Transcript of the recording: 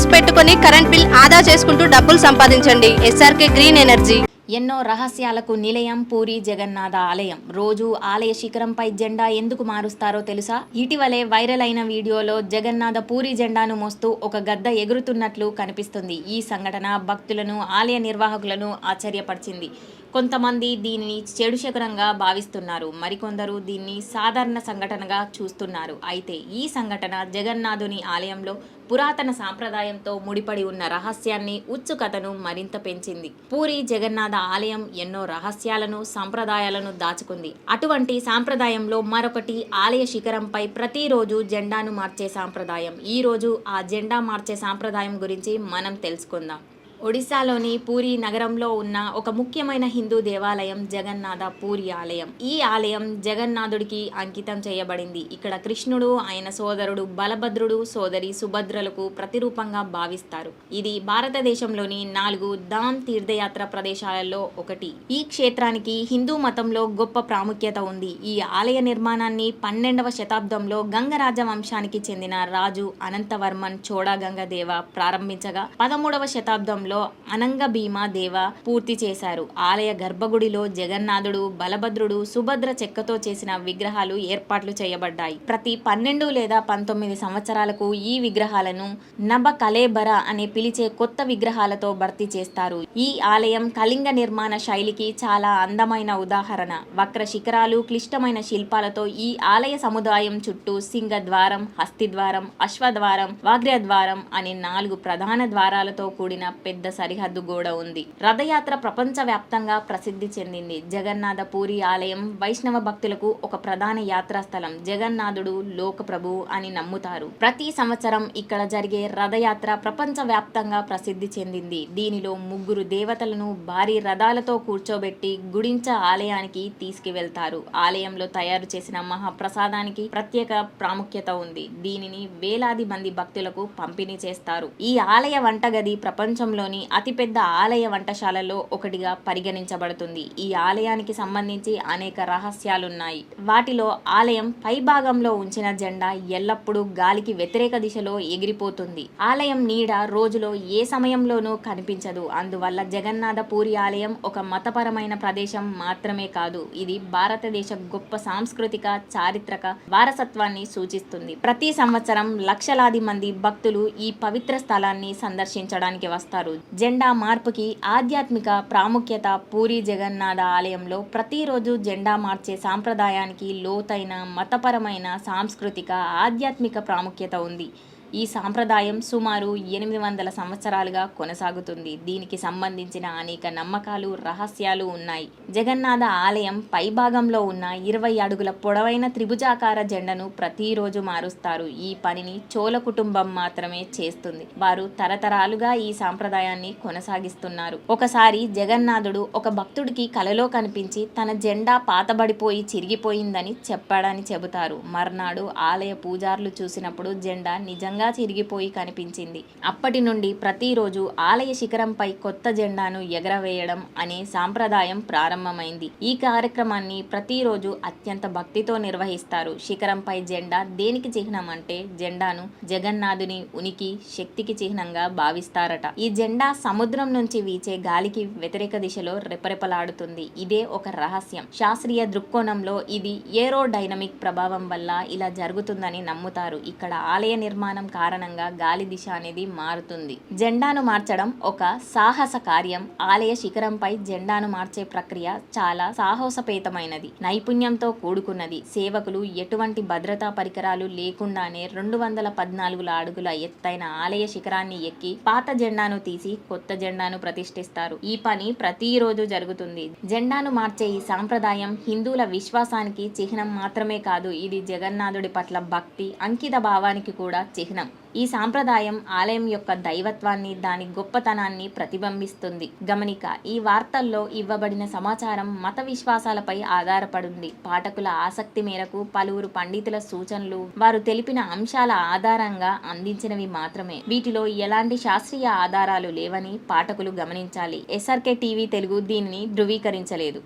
Panels పెట్టుకొని current bill ఆదా చేసుకుంటూ డబ్బులు సంపాదించండి. SRK green energy. ఎన్నో రహస్యాలకు నిలయం పూరి జగన్నాథ ఆలయం. రోజు ఆలయ శిఖరంపై జెండా ఎందుకు మారుస్తారో తెలుసా? ఇటీవలే వైరల్ అయిన వీడియోలో జగన్నాథ పూరి జెండాను మోస్తూ ఒక గద్ద ఎగురుతున్నట్లు కనిపిస్తుంది. ఈ సంఘటన భక్తులను ఆలయ నిర్వాహకులను ఆశ్చర్యపరిచింది. కొంతమంది దీనిని చెడు శకరంగా భావిస్తున్నారు. మరికొందరు దీన్ని సాధారణ సంఘటనగా చూస్తున్నారు. అయితే ఈ సంఘటన జగన్నాథుని ఆలయంలో పురాతన సాంప్రదాయంతో ముడిపడి ఉన్న రహస్యాన్ని ఉత్సుకతను మరింత పెంచింది. పూరి జగన్నాథ ఆలయం ఎన్నో రహస్యాలను సంప్రదాయాలను దాచుకుంది. అటువంటి సాంప్రదాయంలో మరొకటి ఆలయ శిఖరంపై ప్రతిరోజు జెండాను మార్చే సాంప్రదాయం. ఈ రోజు ఆ జెండా మార్చే సాంప్రదాయం గురించి మనం తెలుసుకుందాం. ఒడిశాలోని పూరి నగరంలో ఉన్న ఒక ముఖ్యమైన హిందూ దేవాలయం జగన్నాథ పూరి ఆలయం. ఈ ఆలయం జగన్నాథుడికి అంకితం చేయబడింది. ఇక్కడ కృష్ణుడు ఆయన సోదరుడు బలభద్రుడు సోదరి సుభద్రలకు ప్రతిరూపంగా భావిస్తారు. ఇది భారతదేశంలోని నాలుగు ధామ్ తీర్థయాత్ర ప్రదేశాలలో ఒకటి. ఈ క్షేత్రానికి హిందూ మతంలో గొప్ప ప్రాముఖ్యత ఉంది. ఈ ఆలయ నిర్మాణాన్ని పన్నెండవ శతాబ్దంలో గంగరాజ వంశానికి చెందిన రాజు అనంతవర్మన్ చోళగంగ దేవ ప్రారంభించగా పదమూడవ శతాబ్దంలో అనంగ భీమా దేవ పూర్తి చేశారు. ఆలయ గర్భగుడిలో జగన్నాథుడు బలభద్రుడు సుభద్ర చెక్కతో చేసిన విగ్రహాలు ఏర్పాట్లు చేయబడ్డాయి. ప్రతి పన్నెండు లేదా పంతొమ్మిది సంవత్సరాలకు ఈ విగ్రహాలను నభ కలేబర అని పిలిచే కొత్త విగ్రహాలతో భర్తీ చేస్తారు. ఈ ఆలయం కళింగ నిర్మాణ శైలికి చాలా అందమైన ఉదాహరణ. వక్ర శిఖరాలు క్లిష్టమైన శిల్పాలతో ఈ ఆలయ సముదాయం చుట్టూ సింగద్వారం హస్తిద్వారం అశ్వద్వారం వాగ్రద్వారం అనే నాలుగు ప్రధాన ద్వారాలతో కూడిన పెద్ద పెద్ద సరిహద్దు గోడ ఉంది. రథయాత్ర ప్రపంచ వ్యాప్తంగా ప్రసిద్ధి చెందింది. జగన్నాథ పూరి ఆలయం వైష్ణవ భక్తులకు ఒక ప్రధాన యాత్రా స్థలం జగన్నాథుడు లోకప్రభు అని నమ్ముతారు. ప్రతి సంవత్సరం ఇక్కడ జరిగే రథయాత్ర ప్రపంచ వ్యాప్తంగా ప్రసిద్ధి చెందింది. దీనిలో ముగ్గురు దేవతలను భారీ రథాలతో కూర్చోబెట్టి గుడించ ఆలయానికి తీసుకువెళ్తారు. ఆలయంలో తయారు చేసిన మహాప్రసాదానికి ప్రత్యేక ప్రాముఖ్యత ఉంది. దీనిని వేలాది మంది భక్తులకు పంపిణీ చేస్తారు. ఈ ఆలయ వంటగది దేశంలోని అతిపెద్ద ఆలయ వంటశాలలో ఒకటిగా పరిగణించబడుతుంది. ఈ ఆలయానికి సంబంధించి అనేక రహస్యాలున్నాయి. వాటిలో ఆలయం పై భాగంలో ఉంచిన జెండా ఎల్లప్పుడూ గాలికి వ్యతిరేక దిశలో ఎగిరిపోతుంది. ఆలయం నీడ రోజులో ఏ సమయంలోనూ కనిపించదు. అందువల్ల జగన్నాథ పూరి ఆలయం ఒక మతపరమైన ప్రదేశం మాత్రమే కాదు. ఇది భారతదేశ గొప్ప సాంస్కృతిక చారిత్రక వారసత్వాన్ని సూచిస్తుంది. ప్రతి సంవత్సరం లక్షలాది మంది భక్తులు ఈ పవిత్ర స్థలాన్ని సందర్శించడానికి వస్తారు. జెండా మార్పుకి ఆధ్యాత్మిక ప్రాముఖ్యత పూరి జగన్నాథ ఆలయంలో ప్రతిరోజు జెండా మార్చే సాంప్రదాయానికి లోతైన మతపరమైన సాంస్కృతిక ఆధ్యాత్మిక ప్రాముఖ్యత ఉంది. ఈ సాంప్రదాయం సుమారు ఎనిమిది వందల సంవత్సరాలుగా కొనసాగుతుంది. దీనికి సంబంధించిన అనేక నమ్మకాలు రహస్యాలు ఉన్నాయి. జగన్నాథ ఆలయం పైభాగంలో ఉన్న ఇరవై అడుగుల పొడవైన త్రిభుజాకార జెండను ప్రతిరోజు మారుస్తారు. ఈ పనిని చోళ కుటుంబం మాత్రమే చేస్తుంది. వారు తరతరాలుగా ఈ సాంప్రదాయాన్ని కొనసాగిస్తున్నారు. ఒకసారి జగన్నాథుడు ఒక భక్తుడికి కలలో కనిపించి తన జెండా పాతబడిపోయి చిరిగిపోయిందని చెప్పాడని చెబుతారు. మర్నాడు ఆలయ పూజారులు చూసినప్పుడు జెండా నిజంగా చిరిగిపోయి కనిపించింది. అప్పటి నుండి ప్రతిరోజు ఆలయ శిఖరంపై కొత్త జెండాను ఎగరవేయడం అనే సాంప్రదాయం ప్రారంభమైంది. ఈ కార్యక్రమాన్ని ప్రతిరోజు అత్యంత భక్తితో నిర్వహిస్తారు. శిఖరంపై జెండా దేనికి చిహ్నం అంటే జెండాను జగన్నాథుని ఉనికి శక్తికి చిహ్నంగా భావిస్తారట. ఈ జెండా సముద్రం నుంచి వీచే గాలికి వ్యతిరేక దిశలో రెపరెపలాడుతుంది. ఇదే ఒక రహస్యం. శాస్త్రీయ దృక్కోణంలో ఇది ఏరోడైనమిక్ ప్రభావం వల్ల ఇలా జరుగుతుందని నమ్ముతారు. ఇక్కడ ఆలయ నిర్మాణం కారణంగా గాలి దిశ అనేది మారుతుంది. జెండాను మార్చడం ఒక సాహస కార్యం. ఆలయ శిఖరంపై జెండాను మార్చే ప్రక్రియ చాలా సాహసపేతమైనది. నైపుణ్యంతో కూడుకున్నది. సేవకులు ఎటువంటి భద్రతా పరికరాలు లేకుండానే రెండు వందల పద్నాలుగుల అడుగుల ఎత్తైన ఆలయ శిఖరాన్ని ఎక్కి పాత జెండాను తీసి కొత్త జెండాను ప్రతిష్ఠిస్తారు. ఈ పని ప్రతిరోజు జరుగుతుంది. జెండాను మార్చే ఈ సాంప్రదాయం హిందువుల విశ్వాసానికి చిహ్నం మాత్రమే కాదు ఇది జగన్నాథుడి పట్ల భక్తి అంకిత భావానికి కూడా చిహ్నం. ఈ సాంప్రదాయం ఆలయం యొక్క దైవత్వాన్ని దాని గొప్పతనాన్ని ప్రతిబింబిస్తుంది. గమనిక ఈ వార్తల్లో ఇవ్వబడిన సమాచారం మత విశ్వాసాలపై ఆధారపడింది. పాఠకుల ఆసక్తి మేరకు పలువురు పండితుల సూచనలు వారు తెలిపిన అంశాల ఆధారంగా అందించినవి మాత్రమే. వీటిలో ఎలాంటి శాస్త్రీయ ఆధారాలు లేవని పాఠకులు గమనించాలి. ఎస్ఆర్కే టీవీ తెలుగు దీనిని ధృవీకరించలేదు.